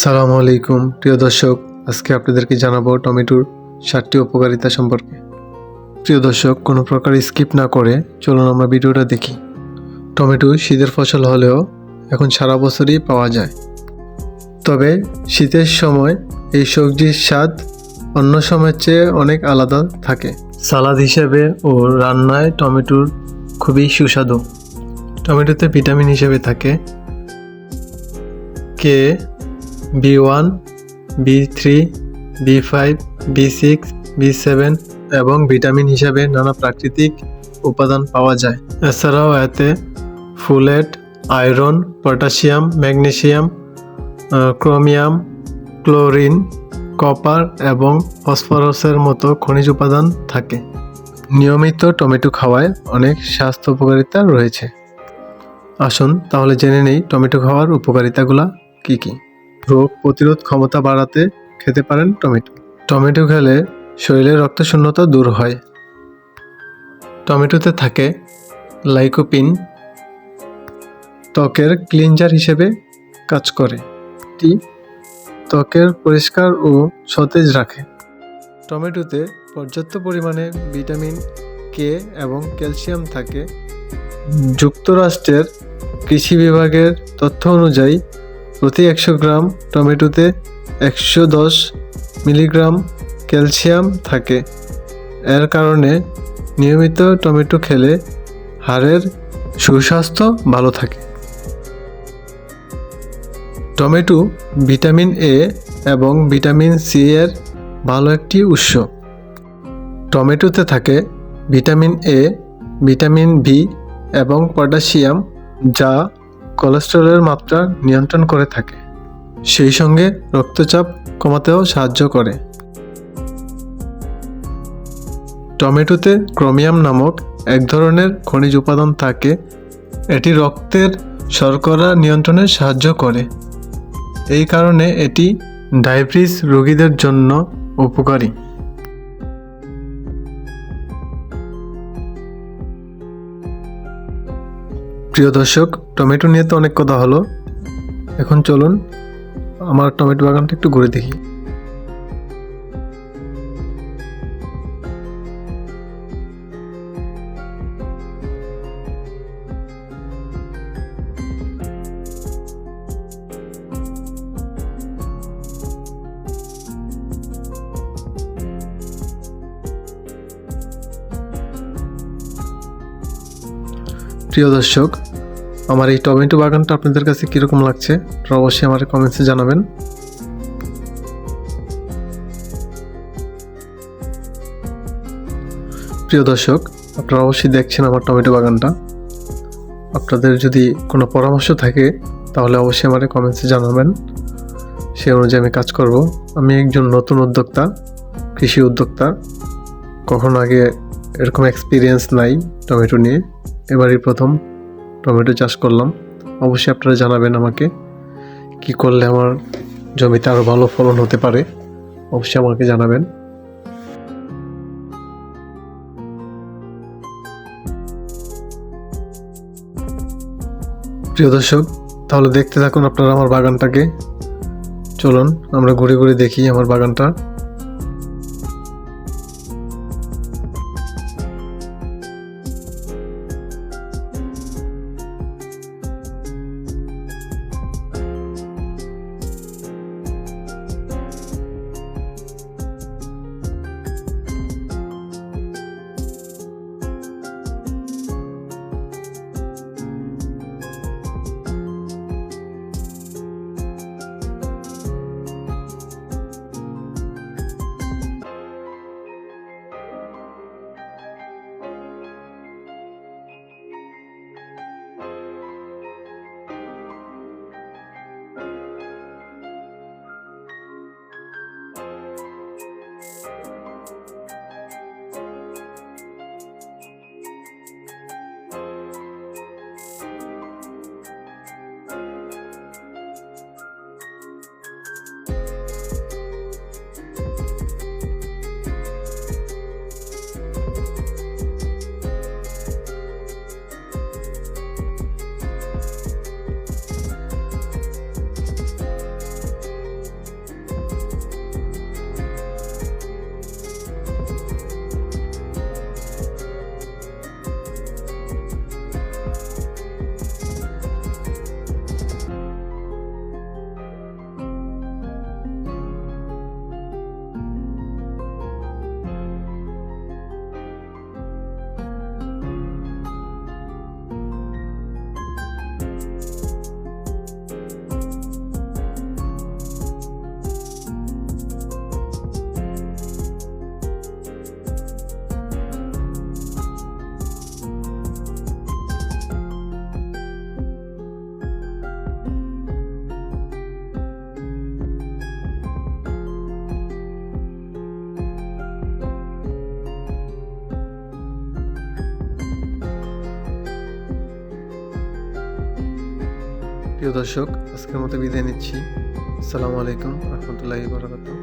সালামু আলাইকুম, প্রিয় দর্শক। আজকে আপনাদেরকে জানাব টমেটোর সাতটি উপকারিতা সম্পর্কে। প্রিয় দর্শক, কোনো প্রকার স্কিপ না করে চলুন আমরা ভিডিওটা দেখি। টমেটো শীতের ফসল হলেও এখন সারা বছরই পাওয়া যায়। তবে শীতের সময় এই সবজির স্বাদ অন্য সময়ের চেয়ে অনেক আলাদা থাকে। সালাদ হিসেবে ও রান্নায় টমেটোর খুবই সুস্বাদু। টমেটোতে ভিটামিন হিসেবে থাকে K B one, B three, B five, B six, B seven এবং ভিটামিন হিসাবে নানা প্রাকৃতিক উপাদান পাওয়া যায়। এছাড়াও এতে folate, iron, potassium, magnesium chromium, chlorine, copper এবং ফসফরাসের মতো খনিজ উপাদান থাকে। নিয়মিত টমেটো খাওয়ায় অনেক স্বাস্থ্য উপকারিতা রয়েছে। আসুন তাহলে জেনে নেই টমেটো খাওয়ার উপকারিতাগুলা কী কি। রোগ প্রতিরোধ ক্ষমতা বাড়াতে খেতে পারেন টমেটো। টমেটো খেলে শরীরে রক্ত শূন্যতা দূর হয়। টমেটোতে থাকে লাইকোপিন, ত্বকের ক্লিনজার হিসেবে কাজ করে। এটি ত্বকের পরিষ্কার ও সতেজ রাখে। টমেটোতে পর্যাপ্ত পরিমাণে ভিটামিন কে এবং ক্যালসিয়াম থাকে। যুক্তরাষ্ট্রের কৃষি বিভাগের তথ্য অনুযায়ী প্রতি একশো গ্রাম টমেটোতে একশো দশ মিলিগ্রাম ক্যালসিয়াম থাকে। এর কারণে নিয়মিত টমেটো খেলে হাড়ের সুস্বাস্থ্য ভালো থাকে। টমেটো ভিটামিন এ এবং ভিটামিন সি এর ভালো একটি উৎস। টমেটোতে থাকে ভিটামিন এ ভিটামিন বি এবং পটাশিয়াম যা কোলেস্টেরলের মাত্রা নিয়ন্ত্রণ করে থাকে। সেই সঙ্গে রক্তচাপ কমাতেও সাহায্য করে। টমেটোতে ক্রোমিয়াম নামক এক ধরনের খনিজ উপাদান থাকে। এটি রক্তের শর্করা নিয়ন্ত্রণে সাহায্য করে। এই কারণে এটি ডায়াবেটিস রোগীদের জন্য উপকারী। প্রিয় দর্শক, টমেটো নিয়ে তো অনেক কথা হলো। এখন চলুন, আমার টমেটো বাগানটা একটু ঘুরে দেখি। প্রিয় দর্শক, আমার এই টমেটো বাগানটা আপনাদের কাছে কীরকম লাগছে অবশ্যই আমার কমেন্টসে জানাবেন। প্রিয় দর্শক, আপনারা অবশ্যই দেখছেন আমার টমেটো বাগানটা। আপনাদের যদি কোনো পরামর্শ থাকে, তাহলে অবশ্যই আমার কমেন্টসে জানাবেন। সে অনুযায়ী আমি কাজ করব। আমি একজন নতুন উদ্যোক্তা, কৃষি উদ্যোক্তা। কখনো আগে এরকম এক্সপিরিয়েন্স নাই টমেটো নিয়ে। এবারই প্রথম টমেটো চাষ করলাম। অবশ্যই আপনারা জানাবেন আমাকে কি করলে আমার জমিতে আরও ভালো ফলন হতে পারে। অবশ্যই আমাকে জানাবেন। প্রিয় দর্শক, তাহলে দেখতে থাকুন আপনারা আমার বাগানটাকে। চলুন, আমরা ঘুরে ঘুরে দেখি আমার বাগানটা। প্রিয় দর্শক আজকের মতো বিদায় নিচ্ছি। আসসালামু আলাইকুম রহমতুল্লাহি বারাকাতুহ।